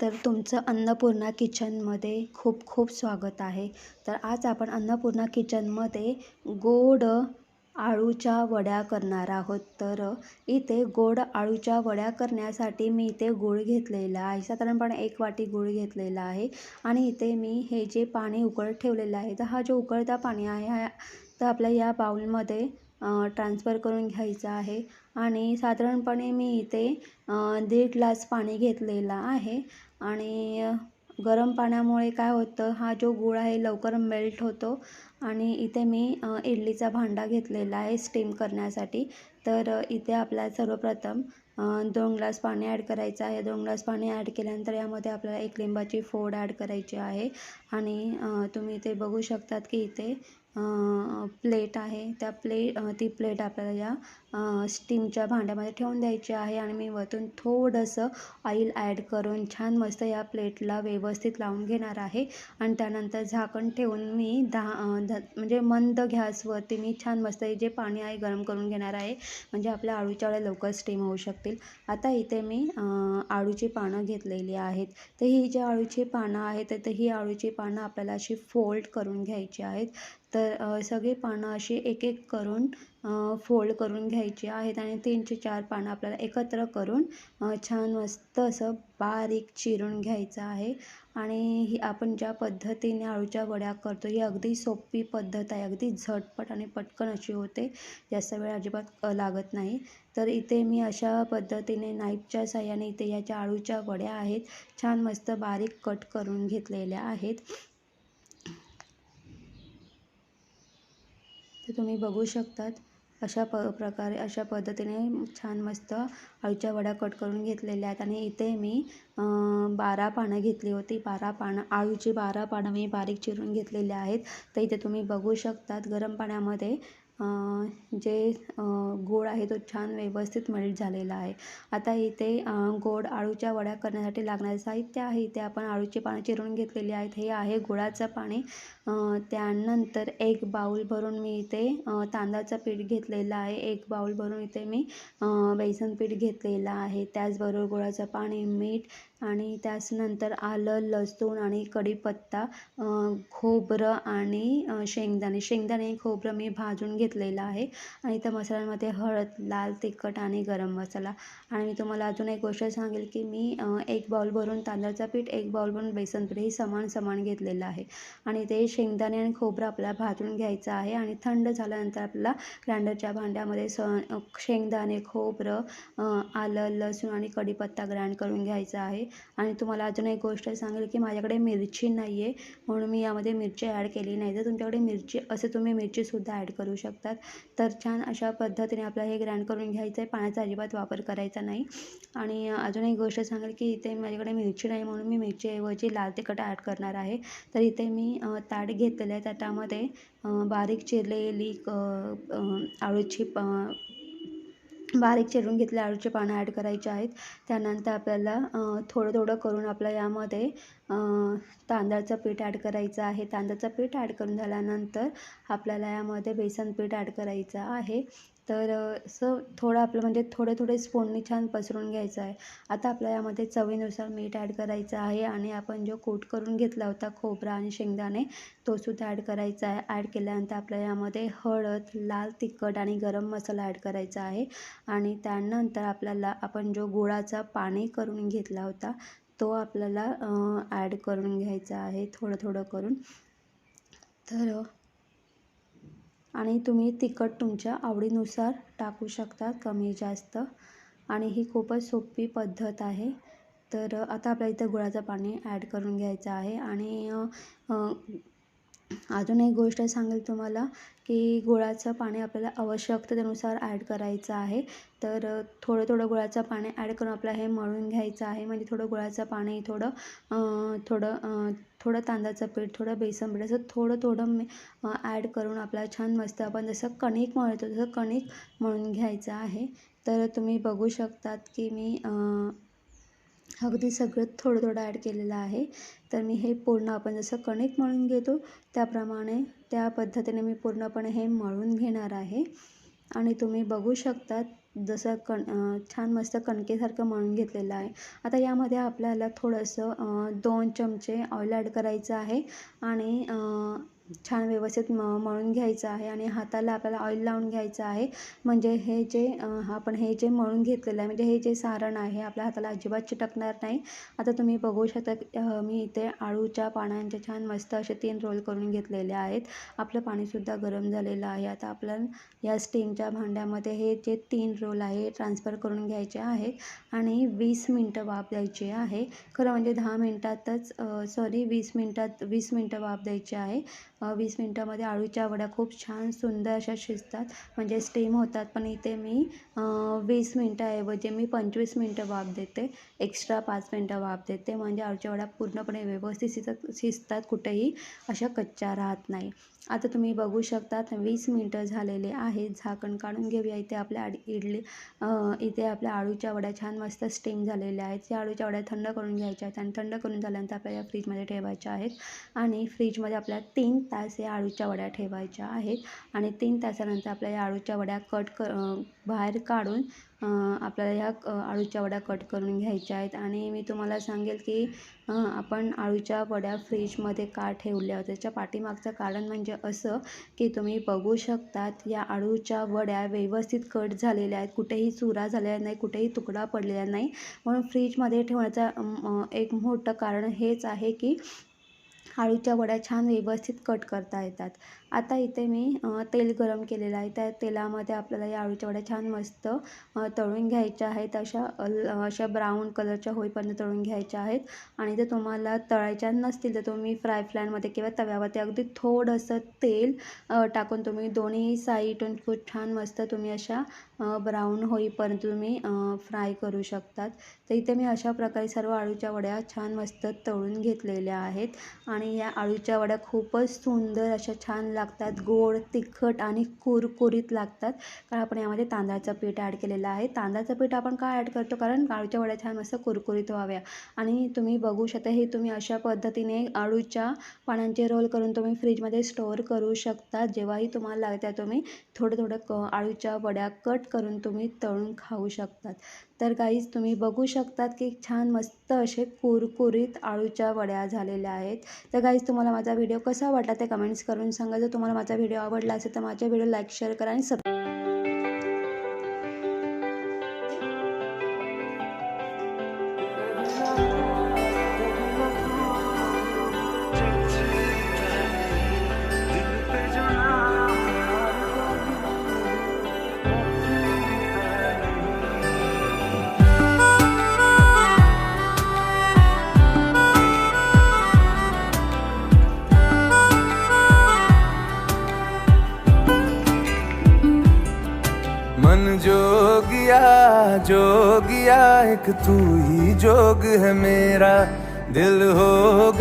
तर तुमचं अन्नपूर्णा किचनमध्ये खूप खूप स्वागत आहे. तर आज आपण अन्नपूर्णा किचनमध्ये गोड आळूच्या वड्या करणार आहोत. तर इथे गोड आळूच्या वड्या करण्यासाठी मी इथे गूळ घेतलेला आहे. साधारणपणे एक वाटी गूळ घेतलेला आहे. आणि इथे मी हे जे पाणी उकळत ठेवलेलं आहे तर हा जो उकळता पाणी आहे हा तर आपल्या या बाउलमध्ये ट्रान्सफर करून घ्यायचा आहे. आणि साधारणपणे मी इथे दीड ग्लास पाणी घेतलेलं आहे. आणि गरम पाण्यामुळे काय होतं हा जो गूळ आहे लवकर मेल्ट होतो आणि इथे मी इडलीचा भांडा घेतलेला आहे स्टीम करण्यासाठी. तर इथे आपल्याला सर्वप्रथम दोन ग्लास पाणी ॲड करायचं आहे. दोन ग्लास पाणी ॲड केल्यानंतर यामध्ये आपल्याला एक लिंबाची फोड ॲड करायची आहे. आणि तुम्ही इथे बघू शकतात की इथे प्लेट आहे. त्या प्ले ती प्लेट आपल्याला या स्टीमच्या भांड्यामध्ये ठेवून द्यायची आहे आणि मी वरतून थोडंसं ऑइल ॲड करून छान मस्त या प्लेटला व्यवस्थित लावून घेणार आहे. आणि त्यानंतर झाकण ठेवून मी दहा ध म्हणजे मंद गॅसवरती मी छान मस्त जे पाणी आहे गरम करून घेणार आहे म्हणजे आपल्या आळूच्या वड्या लवकर स्टीम होऊ शकतील. आता इथे मी आळूची पानं घेतलेली आहेत. तर ही जी आळूची पानं आहेत तर ही आळूची पानं आपल्याला अशी फोल्ड करून घ्यायची आहेत. तर सगळी पानं अशी एक एक करून फोल्ड करून घ्यायची आहेत आणि तीनशे चार पानं आपल्याला एकत्र करून छान मस्त असं बारीक चिरून घ्यायचं आहे. आणि ही आपण ज्या पद्धतीने आळूच्या वड्या करतो ही अगदी सोपी पद्धत आहे. अगदी झटपट आणि पटकन अशी होते. जास्त वेळ अजिबात लागत नाही. तर इथे मी अशा पद्धतीने नाईफच्या साह्याने इथे याच्या आळूच्या वड्या आहेत छान मस्त बारीक कट करून घेतलेल्या आहेत. ते तुम्ही बघू शकतात. अशा प प्रकारे अशा पद्धतीने छान मस्त अळूच्या वड्या कट करून घेतलेल्या आहेत. आणि इथे मी बारा पानं घेतली होती. बारा पानं अळूची बारा पानं मी बारीक चिरून घेतलेली आहेत. तर इथे तुम्ही बघू शकतात गरम पाण्यामध्ये जे गोड आहे तो छान व्यवस्थित मेल्ट झालेला आहे. आता इथे गोड आळूच्या वड्या करण्यासाठी लागणारे साहित्य आहे. इथे आपण आळूची पानं चिरून घेतलेली आहेत. हे आहे गुळाचं पाणी त्यानंतर एक बाऊल भरून मी इथे तांदळाचं पीठ घेतलेलं आहे. एक बाऊल भरून इथे मी बेसन पीठ घेतलेलं आहे. त्याचबरोबर गुळाचं पाणी मीठ आणि त्याचनंतर आलं लसूण आणि कढीपत्ता खोबरं आणि शेंगदाणे. शेंगदाणे खोबरं मी भाजून घेतलेलं आहे. आणि त्या मसाल्यांमध्ये हळद लाल तिखट आणि गरम मसाला. आणि मी तुम्हाला अजून एक गोष्ट सांगेल की मी एक बाउल भरून तांदळाचं पीठ एक बाउल भरून बेसन पीठ हे समान समान घेतलेलं आहे. आणि ते शेंगदाणे आणि खोबरं आपल्याला भाजून घ्यायचं आहे. आणि थंड झाल्यानंतर आपल्याला ग्राइंडरच्या भांड्यामध्ये स शेंगदाणे खोबरं आलं लसूण आणि कढीपत्ता ग्राइंड करून घ्यायचा आहे. आणि तुम्हाला अजून एक गोष्ट सांगेल की माझ्याकडे मिरची नाही आहे म्हणून मी यामध्ये मिरची ॲड केली नाही. तर तुमच्याकडे मिरची असे तुम्ही मिरचीसुद्धा ॲड करू शकतात. तर छान अशा पद्धतीने आपल्याला हे ग्राइंड करून घ्यायचं आहे पाण्याचा अजिबात वापर करायचा नाही. आणि अजून एक गोष्ट सांगेल की इथे माझ्याकडे मिरची नाही. म्हणून मी मिरचीऐवजी लाल तिखट ॲड करणार आहे. तर इथे मी ताट घेतलेलं आहे. त्यामध्ये बारीक चिरलेली आळूची बारीक चिरून घेतले आळूचे पानं ॲड करायचे आहेत. त्यानंतर आपल्याला थोडं थोडं करून आपल्या यामध्ये तांदळाचं पीठ ॲड करायचं आहे. तांदळाचं पीठ ॲड करून झाल्यानंतर आपल्याला यामध्ये बेसन पीठ ॲड करायचं आहे. तर असं थोडं आपलं म्हणजे थोडे थोडे स्पूननी छान पसरून घ्यायचं आहे. आता आपल्या यामध्ये चवीनुसार मीठ ॲड करायचं आहे आणि आपण जो कोट करून घेतला होता खोबरा आणि शेंगदाणे तोसुद्धा ॲड करायचा आहे. ॲड केल्यानंतर आपल्या यामध्ये हळद लाल तिखट आणि गरम मसाला ॲड करायचा आहे. आणि त्यानंतर आपल्याला आपण जो गुळाचा पाणी करून घेतला होता तो आपल्याला ॲड करून घ्यायचा आहे थोडं थोडं करून. तर आणि तुम्ही तिखट तुमच्या आवडीनुसार टाकू शकता कमी जास्त. आणि ही खूपच सोपी पद्धत आहे. तर आता आपल्या इथं गुळाचं पाणी ॲड करून घ्यायचं आहे. आणि अजून एक गोष्ट सांगेल तुम्हाला की गुळाचं पाणी आपल्याला आवश्यकतेनुसार ॲड करायचं आहे. तर थोडं थोडं गुळाचं पाणी ॲड करून आपल्याला हे मळून घ्यायचं आहे. म्हणजे थोडं गुळाचं पाणी थोडं थोडं थोडं तांदळाचं पीठ थोडं बेसन पीठ असं थोडं थोडं ॲड करून आपल्याला छान मस्त आपण जसं कणिक मळतो तसं कणिक मळून घ्यायचं आहे. तर तुम्ही बघू शकतात की मी अगदी सगळं थोडं थोडं ॲड केलेलं आहे. तर मी हे पूर्ण आपण जसं कणिक मळून घेतो त्याप्रमाणे त्या पद्धतीने मी पूर्णपणे हे मळून घेणार आहे. आणि तुम्ही बघू शकतात जसं कण छान मस्त कणकेसारखं मळून घेतलेलं आहे. आता यामध्ये आपल्याला थोडंसं दोन चमचे ऑइल ॲड करायचं आहे. आणि छान व्यवस्थित म मळून घ्यायचं आहे आणि हाताला आपल्याला ऑइल लावून घ्यायचं आहे. म्हणजे हे जे आपण हे जे मळून घेतलेलं आहे म्हणजे हे जे सारण आहे आपल्या हाताला अजिबात चिटकणार नाही. आता तुम्ही बघू शकता मी इथे आळूच्या पानांचे छान मस्त असे तीन रोल करून घेतलेले आहेत. आपलं पाणीसुद्धा गरम झालेलं आहे. आता आपल्या या स्टीमच्या भांड्यामध्ये हे जे तीन रोल आहे ट्रान्सफर करून घ्यायचे आहेत आणि वीस मिनटं वाफ द्यायची आहे. खरं म्हणजे दहा मिनटातच सॉरी वीस मिनटात वीस मिनटं वाफ द्यायची आहे. वीस मिनटामध्ये आळूच्या वड्या खूप छान सुंदर अशा शिजतात. म्हणजे स्टीम होतात पण इथे मी वीस मिनटाऐवजी मी पंचवीस मिनटं वाफ देते. एक्स्ट्रा पाच मिनटं वाफ देते. म्हणजे आळूच्या वड्या पूर्णपणे व्यवस्थित शिजत शिजतात कुठेही. अशा कच्च्या राहत नाही. आता तुम्ही बघू शकता वीस मिनटं झालेले आहेत. झाकण काढून घेऊया. इथे आपल्या इडली इथे आपल्या आळूच्या वड्या छान मस्त स्टीम झालेल्या आहेत. या आळूच्या वड्या थंड करून घ्यायच्या आहेत आणि थंड करून झाल्यानंतर आपल्याला फ्रीजमध्ये ठेवायच्या आहेत. आणि फ्रीजमध्ये आपल्याला तीन तास या आळूच्या वड्या ठेवायच्या आहेत. आणि तीन तासानंतर आपल्या या आळूच्या वड्या कट क बाहेर काढून आपल्याला ह्या आळूच्या वड्या कट करून घ्यायच्या आहेत. आणि मी तुम्हाला सांगेल की आपण आळूच्या वड्या फ्रीजमध्ये का ठेवल्या? त्याच्या पाठीमागचं कारण म्हणजे असं की तुम्ही बघू शकतात या आळूच्या वड्या व्यवस्थित कट झालेल्या आहेत. कुठेही चुरा झालेला नाही कुठेही तुकडा पडलेला नाही. म्हणून फ्रीजमध्ये ठेवण्याचं एक मोठं कारण हेच आहे की आळूच्या वड्या छान व्यवस्थित कट करता येतात. आता इथे मी तेल गरम केलेलं आहे. त्या तेलामध्ये आपल्याला या आळूच्या वड्या छान मस्त तळून घ्यायच्या आहेत. अशा अशा ब्राऊन कलरच्या होईपर्यंत तळून घ्यायच्या आहेत. आणि जर तुम्हाला तळायच्या नसतील तर तुम्ही फ्राय फ्लॅनमध्ये किंवा तव्यावरती अगदी थोडंसं तेल टाकून तुम्ही दोन्ही साईडून खूप छान मस्त तुम्ही अशा ब्राऊन होईपर्यंत तुम्ही फ्राय करू शकतात. तर इथे मी अशा प्रकारे सर्व आळूच्या वड्या छान मस्त तळून घेतलेल्या आहेत. आणि या आळूच्या वड्या खूपच सुंदर अशा छान लागतात गोड तिखट आणि कुरकुरीत लागतात. कारण आपण यामध्ये तांदळाचं पीठ ॲड केलेलं आहे. तांदळाचं पीठ आपण का ॲड करतो? कारण आळूच्या वड्या छान मस्त कुरकुरीत व्हाव्या. आणि तुम्ही बघू शकता हे तुम्ही अशा पद्धतीने आळूच्या पानांचे रोल करून तुम्ही फ्रीजमध्ये स्टोअर करू शकता. जेव्हाही तुम्हाला लागत्या तुम्ही थोडं थोडं क आळूच्या वड्या कट करून तुम्ही तळून खाऊ शकतात. तर काहीच तुम्ही बघू शकतात की छान मस्त असे कुरकुरीत आळूच्या वड्या झालेल्या आहेत. तर काहीच तुम्हाला माझा व्हिडिओ कसा वाटला ते कमेंट्स करून सांगा. जर तुम्हाला माझा व्हिडिओ आवडला असेल तर माझ्या व्हिडिओ लाईक शेअर करा आणि सब हो जोगिया एक तू ही जोग है मेरा। दिल होगा